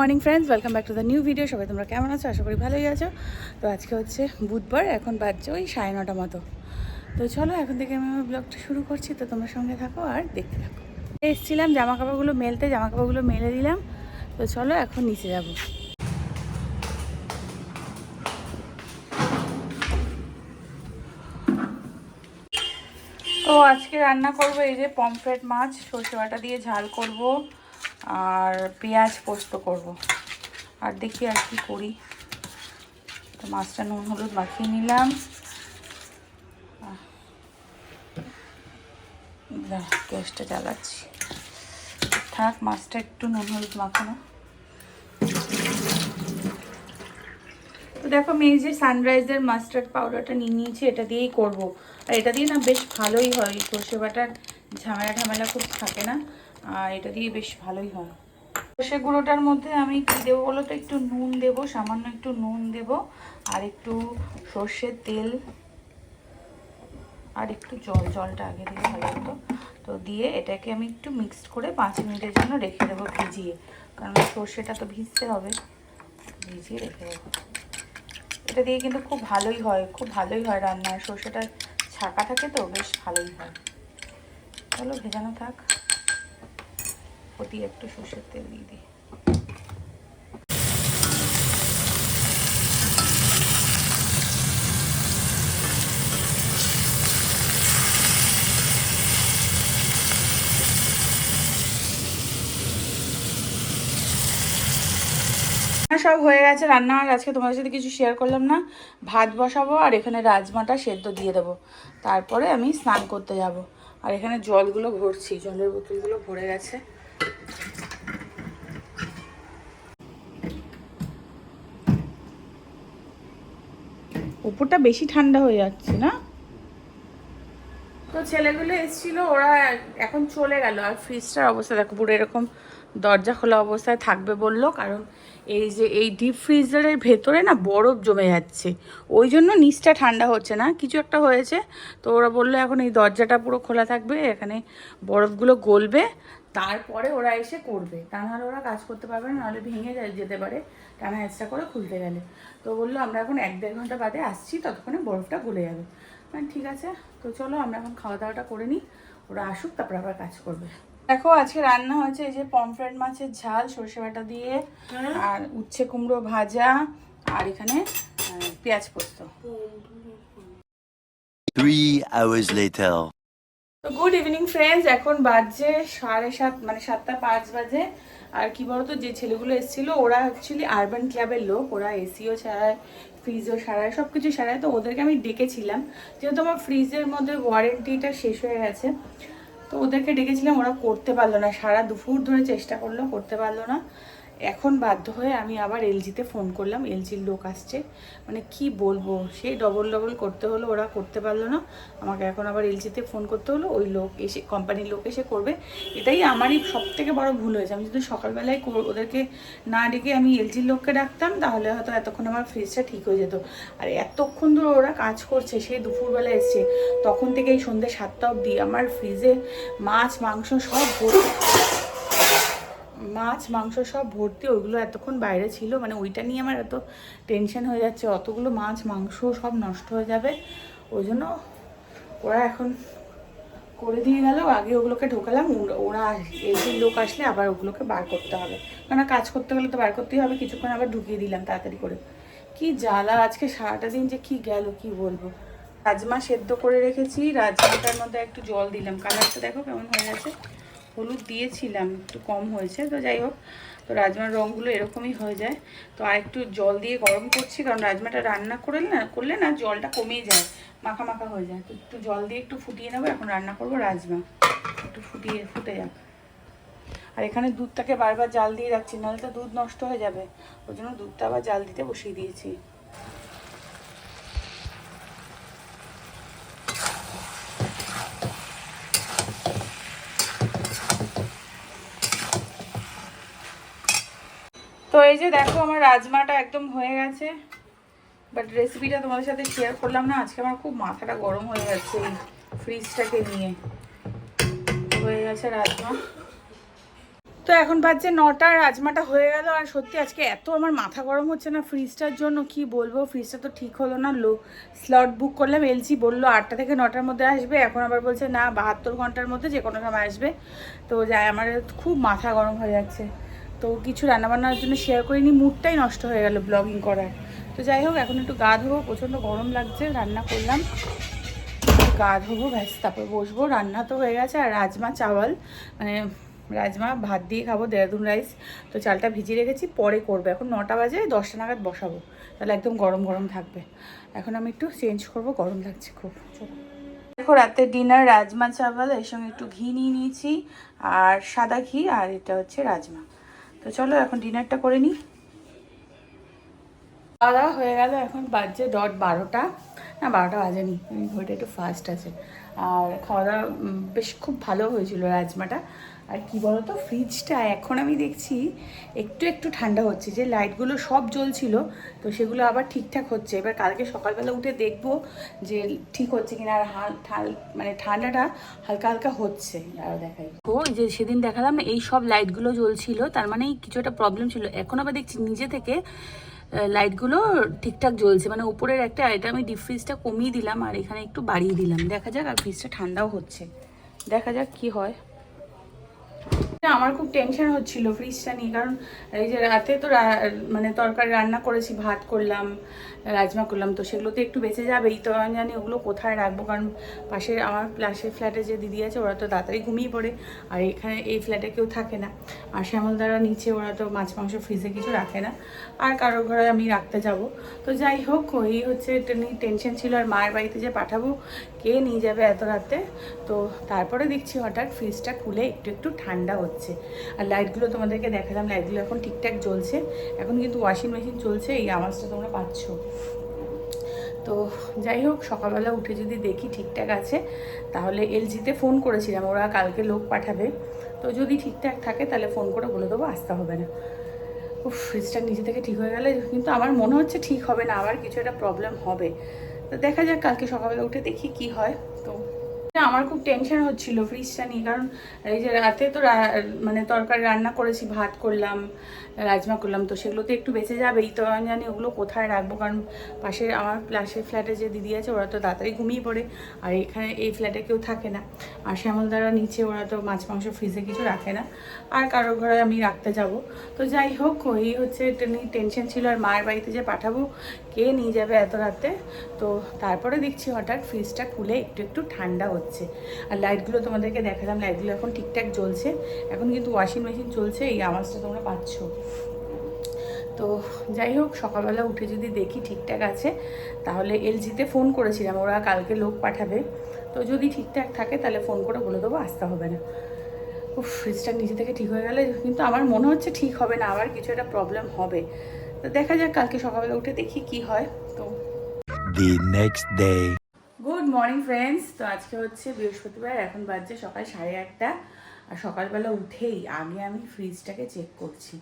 Morning friends welcome back to the new video সবাই তোমরা কেমন আছো? আশা করি ভালোই আছো। তো আজকে হচ্ছে বুধবার, এখন বাজছে ওই সাড়ে নটা মতো। তো চলো, এখন থেকে আমি আমার ব্লগটা শুরু করছি। তো তোমার সঙ্গে থাকো আর দেখতে থাকো। এসেছিলাম জামা কাপড়গুলো মেলতে জামা কাপড়গুলো মেলে দিলাম। তো চলো, এখন নিচে যাব। তো আজকে রান্না করব এই যে পমফ্রেট মাছ, সর্ষে বাটা দিয়ে ঝাল করব। আর পেঁয়াজ পোস্ত করব। আর দেখি আর কি করি। তো মাছটা নুন, হলুদ মাখিয়ে নিলাম। গ্যাসটা জ্বালাচ্ছি। থাক, মাছটা একটু নুন, হলুদ মাখানো। তো দেখো এই যে সানরাইজের মাস্টার্ড পাউডারটা নিয়ে নিয়েছি, এটা দিয়েই করব। আর এটা দিয়ে না বেশ ভালোই হয়, সর্ষে বাটার ঝামেলা ঝামেলা খুব থাকে না। আর এটা দিয়ে বেশ ভালোই হয়। সর্ষে গুঁড়োটার মধ্যে আমি কী দেবো বলো তো? একটু নুন দেব, সামান্য একটু নুন দেব, আর একটু সর্ষের তেল, আর একটু জল, জলটা আগে দিলে ভালো হতো তো দিয়ে এটাকে আমি একটু মিক্সড করে পাঁচ মিনিটের জন্য রেখে দেবো ভিজিয়ে। কারণ সর্ষেটা তো ভিজতে হবে। ভিজিয়ে রেখে দেবো। এটা দিয়ে কিন্তু খুব ভালোই হয়, খুব ভালোই হয় রান্না। সর্ষেটা ছাকা থাকে তো, বেশ ভালোই হয়। চলো ভেজানো থাক। প্রতি একটু সর্ষের তেল দিয়ে দিই। সব হয়ে গেছে রান্না। আর আজকে তোমাদের সাথে কিছু শেয়ার করলাম না। ভাত বসাবো আর এখানে রাজমাটা সেদ্ধ দিয়ে দেবো। তারপরে আমি স্নান করতে যাব। আর এখানে জলগুলো ভরছি, জলের বোতলগুলো ভরে গেছে। উপরটা বেশি ঠান্ডা হয়ে যাচ্ছে, না? তো ছেলেগুলো এসেছিল, ওরা এখন চলে গেল। আর ফ্রিজটার অবস্থা, দেখো, পুরো এরকম দরজা খোলা অবস্থায় থাকবে বলল, কারণ এই যে এই ডিপ ফ্রিজারের ভেতরে না বরফ জমে যাচ্ছে। ওই জন্য নিচটা ঠান্ডা হচ্ছে না, কিছু একটা হয়েছে। তো ওরা বলল, এখন এই দরজাটা পুরো খোলা থাকবে, এখানে বরফগুলো গলবে, তারপরে ওরা এসে করবে। তা নাহলে ওরা কাজ করতে পারবে না নাহলে ভেঙে যেতে পারে। টানা হেঁচড়া করে খুলতে গেলে। তো বলল আমরা এখন এক দেড় ঘণ্টা বাদে আসছি ততক্ষণে বরফটা গলে যাবে। মানে ঠিক আছে। তো চলো আমরা এখন খাওয়া দাওয়াটা করে নিই। ওরা আসুক তারপর আবার কাজ করবে। দেখো আজকে রান্না হয়েছে এই যে পমফ্রেট মাছের ঝাল সর্ষে বাটা দিয়ে আর উচ্ছে কুমড়ো ভাজা আর এখানে পেঁয়াজ পোস্ত। Three hours later. তো গুড ইভিনিং ফ্রেন্ডস এখন বাজে সাড়ে সাত মানে সাতটা পাঁচ বাজে। আর কি বলতো, যে ছেলেগুলো এসেছিল, ওরা অ্যাকচুয়ালি আরবান ক্লাবের লোক, ওরা এসিও ছাড়ায় ফ্রিজও সারায় সব কিছু সারায় তো ওদেরকে আমি ডেকেছিলাম। যেহেতু আমার ফ্রিজের মধ্যে ওয়ারেন্টিটা শেষ হয়ে গেছে, তো ওদেরকে ডেকেছিলাম, ওরা করতে পারল না। সারা দুপুর ধরে চেষ্টা করল, করতে পারল না। এখন বাধ্য হয়ে আমি আবার এলজিতে ফোন করলাম, এলজির লোক আসছে। মানে কি বলব, সেই ডবল ডবল করতে হলো, ওরা করতে পারল না। আমাকে এখন আবার এলজিতে ফোন করতে হলো, ওই লোক এসে কোম্পানির লোক এসে করবে। এটাই আমারই সব থেকে বড় ভুল হয়েছে। আমি যদি সকালবেলায় ওদেরকে না ডেকে আমি এলজির লোককে ডাকতাম, তাহলে হয়তো এতক্ষণ আমার ফ্রিজটা ঠিক হয়ে যেত। আর এতক্ষণ ধরে ওরা কাজ করছে সেই দুপুরবেলা এসছে, তখন থেকে এই সন্ধ্যে সাতটা অবধি আমার ফ্রিজে মাছ, মাংস সব ভর্তি। মাছ, মাংস সব ভর্তি, ওইগুলো এতক্ষণ বাইরে ছিল মানে ওইটা নিয়ে আমার এত টেনশন হয়ে যাচ্ছে। অতগুলো মাছ, মাংস সব নষ্ট হয়ে যাবে। ওই জন্য ওরা এখন করে দিয়ে গেল, আগে ওগুলোকে ঢোকালাম, ওরা- এই লোক আসলে আবার ওগুলোকে বার করতে হবে। কারণ কাজ করতে গেলে তো বার করতেই হবে, কিছুক্ষণ আবার ঢুকিয়ে দিলাম তাড়াতাড়ি করে। কি জ্বালা, আজকে সারাটা দিন যে কি গেল, কি বলব? রাজমা সেদ্ধ করে রেখেছি, রাজমাটার মধ্যে একটু জল দিলাম। কালারটা দেখো কেমন হয়ে গেছে। হলুদ দিয়েছিলাম, একটু কম হয়েছে, তো যাই হোক, তো রাজমার রঙগুলো এরকমই হয়ে যায়। তো আর একটু জল দিয়ে গরম করছি, কারণ রাজমাটা রান্না করলে না করলে না জলটা কমিয়ে যায়, মাখা মাখা হয়ে যায়। তো একটু জল দিয়ে একটু ফুটিয়ে নেব, এখন রান্না করব রাজমা। একটু ফুটিয়ে ফুটে যাক। আর এখানে দুধটাকে বারবার জাল দিয়ে রাখছি নাহলে তো দুধ নষ্ট হয়ে যাবে। ওই জন্য দুধটা আবার জাল দিতে বসিয়ে দিয়েছি। এই যে দেখো আমার রাজমাটা একদম হয়ে গেছে। বাট রেসিপিটা তোমাদের সাথে শেয়ার করলাম না, আজকে আমার খুব মাথাটা গরম হয়ে যাচ্ছে এই ফ্রিজটাকে নিয়ে। হয়ে গেছে রাজমা। তো এখন বাজছে নটা, রাজমাটা হয়ে গেল। আর সত্যি আজকে এত আমার মাথা গরম হচ্ছে না ফ্রিজটার জন্য, কি বলব? ফ্রিজটা তো ঠিক হলো না, লো স্লট বুক করলাম। এলসি বলল আটটা থেকে নটার মধ্যে আসবে। এখন আবার বলছে, না, বাহাত্তর ঘণ্টার মধ্যে যে কোনো সময় আসবে। তো যাই, আমার খুব মাথা গরম হয়ে যাচ্ছে। তো কিছু রান্নাবান্নার জন্য শেয়ার করিনি মুডটাই নষ্ট হয়ে গেল ব্লগিং করার। তো যাই হোক, এখন একটু গা ধোবো, প্রচণ্ড গরম লাগছে, রান্না করলাম। গা ধোবো, ব্যাস, তারপর বসবো। রান্না তো হয়ে গেছে, আর রাজমা চাওয়াল মানে রাজমা ভাত দিয়ে খাব দেরাদুন রাইস। তো চালটা ভিজিয়ে রেখেছি, পরে করব। এখন নটা বাজে, দশটা নাগাদ বসাবো। তাহলে একদম গরম গরম থাকবে। এখন আমি একটু চেঞ্জ করব, গরম লাগছে খুব। দেখো রাতের ডিনার রাজমা চাওয়াল, এর সঙ্গে একটু ঘি নিয়ে নিয়েছি, আর সাদা ঘি, আর এটা হচ্ছে রাজমা। তো চলো এখন ডিনারটা করে নিই। খাওয়া হয়ে গেল, এখন বাজছে ডট বারোটা। না, বারোটা বাজেনি ঘড়িটা একটু ফাস্ট আছে। আর খাওয়া দাওয়া বেশ খুব ভালো হয়েছিল রাজমাটা। আর কি বলতো ফ্রিজটা এখন আমি দেখছি একটু একটু ঠান্ডা হচ্ছে, যে লাইটগুলো সব জ্বলছিল, তো সেগুলো আবার ঠিকঠাক হচ্ছে। এবার কালকে সকালবেলা উঠে দেখব যে ঠিক হচ্ছে কিনা, আর হাল ঠাল মানে ঠান্ডাটা হালকা হালকা হচ্ছে। আরও দেখাই। ও যে সেদিন দেখালাম না, এই সব লাইটগুলো জ্বলছিল, তার মানে কিছু একটা প্রবলেম ছিল। এখন আবার দেখছি নিজে থেকে লাইটগুলো ঠিকঠাক জ্বলছে মানে উপরের একটা এটা আমি ডিপ ফ্রিজটা কমিয়ে দিলাম, আর এখানে একটু বাড়িয়ে দিলাম। দেখা যাক, আর ফ্রিজটা ঠান্ডাও হচ্ছে। দেখা যাক কি হয়। আমার খুব টেনশন হচ্ছিল ফ্রিজটা নিয়ে। কারণ এই যে রাতে তো মানে তরকারি রান্না করেছি, ভাত করলাম, রাজমা করলাম, তো সেগুলো তো একটু বেঁচে যাবেই। তো আমি জানি ওগুলো কোথায় রাখব? কারণ পাশে আমার পাশের ফ্ল্যাটে যে দিদি আছে, ওরা তো তাড়াতাড়ি ঘুমিয়ে পড়ে। আর এখানে এই ফ্ল্যাটে কেউ থাকে না। আর শ্যামলদারা নিচে, ওরা তো মাছ, মাংস ফ্রিজে কিছু রাখে না। আর কারোর ঘরে আমি রাখতে যাব। তো যাই হোক ওই হচ্ছে এটা নিয়ে টেনশন ছিল। আর মায়ের বাড়িতে যে পাঠাবো, কে নিয়ে যাবে এত রাতে? তো তারপরে দেখছি হঠাৎ ফ্রিজটা খুলে একটু একটু ঠান্ডা হচ্ছে। আর লাইটগুলো তোমাদেরকে দেখালাম লাইটগুলো এখন ঠিকঠাক জ্বলছে। এখন কিন্তু ওয়াশিং মেশিন চলছে, এই আওয়াজটা তোমরা পাচ্ছ। তো যাই হোক, সকালবেলা উঠে যদি দেখি ঠিকঠাক আছে, তাহলে এলজিতে ফোন করেছিলাম, ওরা কালকে লোক পাঠাবে। তো যদি ঠিকঠাক থাকে, তাহলে ফোন করে বলে দেবো, আসতে হবে না। উফ ফ্রিজটা নিজে থেকে ঠিক হয়ে গেলে কিন্তু আমার মনে হচ্ছে ঠিক হবে না, আবার কিছু একটা প্রবলেম হবে। তো দেখা যাক, কালকে সকালবেলা উঠে দেখি কি হয়। তো না, আমার খুব টেনশন হচ্ছিল ফ্রিজটা নিয়ে। কারণ এই যে রাতে তো মানে তরকারি রান্না করেছি ভাত করলাম রাজমা করলাম তো সেগুলো তো একটু বেঁচে যাবেই। তো আমি জানি ওগুলো কোথায় রাখব? কারণ পাশে আমার পাশের ফ্ল্যাটে যে দিদি আছে ওরা তো তাড়াতাড়ি ঘুমিয়ে পড়ে। আর এখানে এই ফ্ল্যাটে কেউ থাকে না। আর শ্যামলদারা নিচে ওরা তো মাছ মাংস ফ্রিজে কিছু রাখে না। আর কারোর ঘরে আমি রাখতে যাব। তো যাই হোক এই হচ্ছে টেনশন ছিল। আর মায়ের বাড়িতে যে পাঠাবো কে নিয়ে যাবে এত রাতে? তো তারপরে দেখছি হঠাৎ ফ্রিজটা খুলে একটু একটু ঠান্ডা হচ্ছে। আর লাইটগুলো তোমাদেরকে দেখালাম লাইটগুলো এখন ঠিকঠাক জ্বলছে। এখন কিন্তু ওয়াশিং মেশিন চলছে, এই আওয়াজটা তোমরা পাচ্ছ। তো যাই হোক, সকালবেলা উঠে যদি দেখি ঠিকঠাক আছে, তাহলে এলজিতে ফোন করেছিলাম, ওরা কালকে লোক পাঠাবে। তো যদি ঠিকঠাক থাকে, তাহলে ফোন করে বলে দেবো, আসতে হবে না। ও ফ্রিজটা নিজে থেকে ঠিক হয়ে গেলে কিন্তু আমার মনে হচ্ছে ঠিক হবে না, আবার কিছু একটা প্রবলেম হবে। তো দেখা যাক কালকে সকালবেলা উঠে দেখি কি হয়। তো The next day. Good morning friends তো আজকে হচ্ছে বৃহস্পতিবার এখন বাজছে সকাল সাড়ে আটটা। আর সকালবেলা উঠেই আগে আমি ফ্রিজটাকে চেক করছি।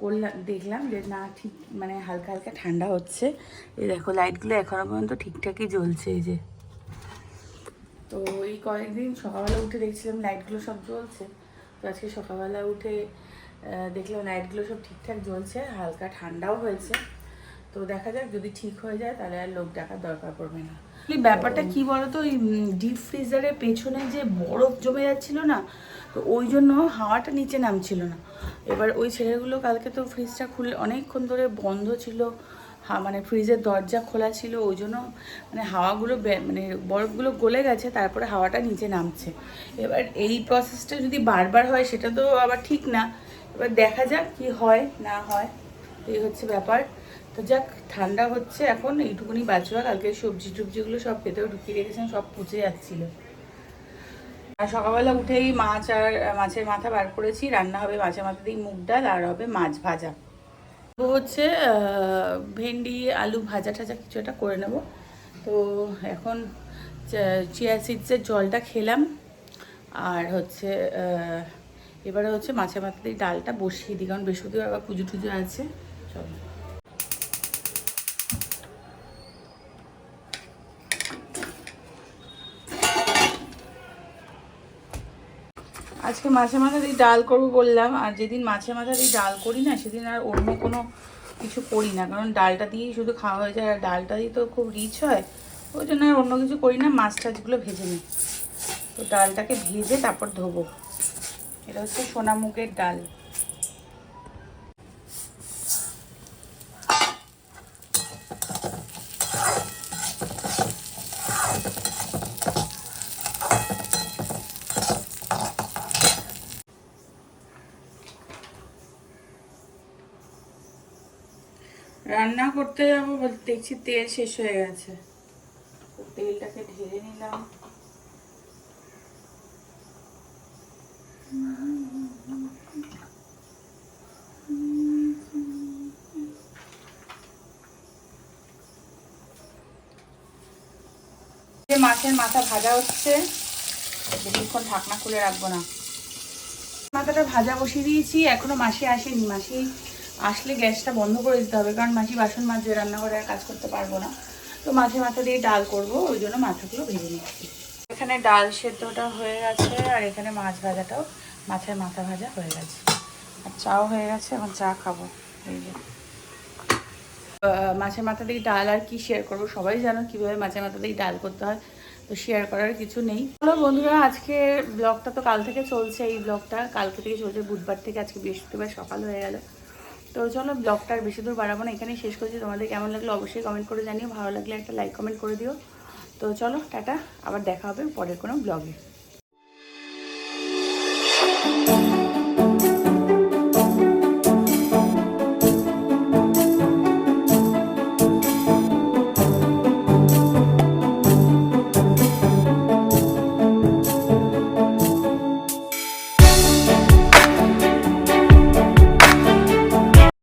করলাম দেখলাম যে না ঠিক মানে হালকা হালকা ঠান্ডা হচ্ছে। এই দেখো লাইটগুলো এখনও পর্যন্ত ঠিকঠাকই জ্বলছে এই যে। তো এই কয়েকদিন সকালবেলা উঠে দেখছিলাম লাইটগুলো সব জ্বলছে। তো আজকে সকালবেলা উঠে দেখলাম লাইটগুলো সব ঠিকঠাক জ্বলছে, হালকা ঠান্ডাও হয়েছে। তো দেখা যাক, যদি ঠিক হয়ে যায় তাহলে আর লোক ডাকার দরকার পড়বে না। ব্যাপারটা কি বলতো ওই ডিপ ফ্রিজারের পেছনে যে বরফ জমে যাচ্ছিল না, তো ওই জন্য হাওয়াটা নিচে নামছিল না। এবার ওই ছেলেগুলো কালকে তো ফ্রিজটা খুলে অনেকক্ষণ ধরে বন্ধ ছিল। হা মানে ফ্রিজের দরজা খোলা ছিল, ওই জন্য মানে হাওয়াগুলো মানে বরফগুলো গলে গেছে, তারপরে হাওয়াটা নিচে নামছে। এবার এই প্রসেসটা যদি বারবার হয়, সেটা তো আবার ঠিক না। এবার দেখা যাক কি হয়, না হয়। এই হচ্ছে ব্যাপার। তো যাক, ঠান্ডা হচ্ছে এখন, এইটুকুনি বাঁচুয়া কালকে সবজি টবজিগুলো সব ভেতরে ঢুকিয়ে রেখেছেন, সব পচে যাচ্ছিল। আর সকালবেলা উঠেই মাছ আর, মাছের মাথা বার করেছি। রান্না হবে মাছের মাথা দিয়ে মুগ ডাল, আর হবে মাছ ভাজা। তো হচ্ছে ভেন্ডি, আলু ভাজা ঠাজা কিছু একটা করে নেব। তো এখন চিয়া সিডসের জলটা খেলাম। আর হচ্ছে এবারে হচ্ছে মাছে মাথাতে ডালটা বসিয়ে দিই, কারণ বৃহস্পতিবার আবার পুজো টুজো আছে। চলো। আজকে মাছে মাথা দিয়ে ডাল করব বললাম, আর যেদিন মাছে মাথা দিয়ে ডাল করি না, সেদিন আর অন্য কোনো কিছু করি না, কারণ ডালটা দিয়েই শুধু খাওয়া হয়ে যায়, আর ডালটা দিয়ে তো খুব রিচ হয়। ওই জন্য আর অন্য কিছু করি না, মাছ টাছগুলো ভেজে নিই। তো ডালটাকে ভেজে তারপর ধোবো। এটা হচ্ছে সোনামুগের ডাল। রান্না করতে যাব বলতে দেখছি তেল শেষ হয়ে গেছে। তেলটাকে ঢেলে নিলাম। মাছের মাথা ভাজা হচ্ছে। বেশিক্ষণ ঢাকনা খুলে রাখব না। মাথাটা ভাজা বসিয়ে দিয়েছি, এখনও মাসি আসেনি। মাসি আসলে গ্যাসটা বন্ধ করে দিতে হবে, কারণ মাসি বাসন মাজে রান্নাঘরে আর কাজ করতে পারব না। তো মাঝে মাথা দিয়ে ডাল করব, ওই জন্য মাথাগুলো ভেজে নিচ্ছি। এখানে ডাল সেদ্ধটা হয়ে গেছে, আর এখানে মাছ ভাজাটাও মাছের মাথা ভাজা হয়ে গেছে। আর চাও হয়ে গেছে, এখন চা খাব। এই যে। মাছের মাথা দিয়ে ডাল আর কি শেয়ার করব? সবাই জানো কীভাবে মাছের মাথা দিয়ে ডাল করতে হয়, তো শেয়ার করার কিছু নেই। হ্যালো বন্ধুরা, আজকে ব্লগটা তো কাল থেকে চলছে, এই ব্লগটা কালকে থেকে চলছে, বুধবার থেকে আজকে বৃহস্পতিবার সকাল হয়ে গেল। তো চলো ব্লগটা আর বেশি দূর বাড়াবো না, এখানেই শেষ করছি। তোমাদের কেমন লাগল অবশ্যই কমেন্ট করে জানিও, ভালো লাগলে একটা লাইক কমেন্ট করে দিও। তো চলো, টাটা, আবার দেখা হবে পরের কোনো ব্লগে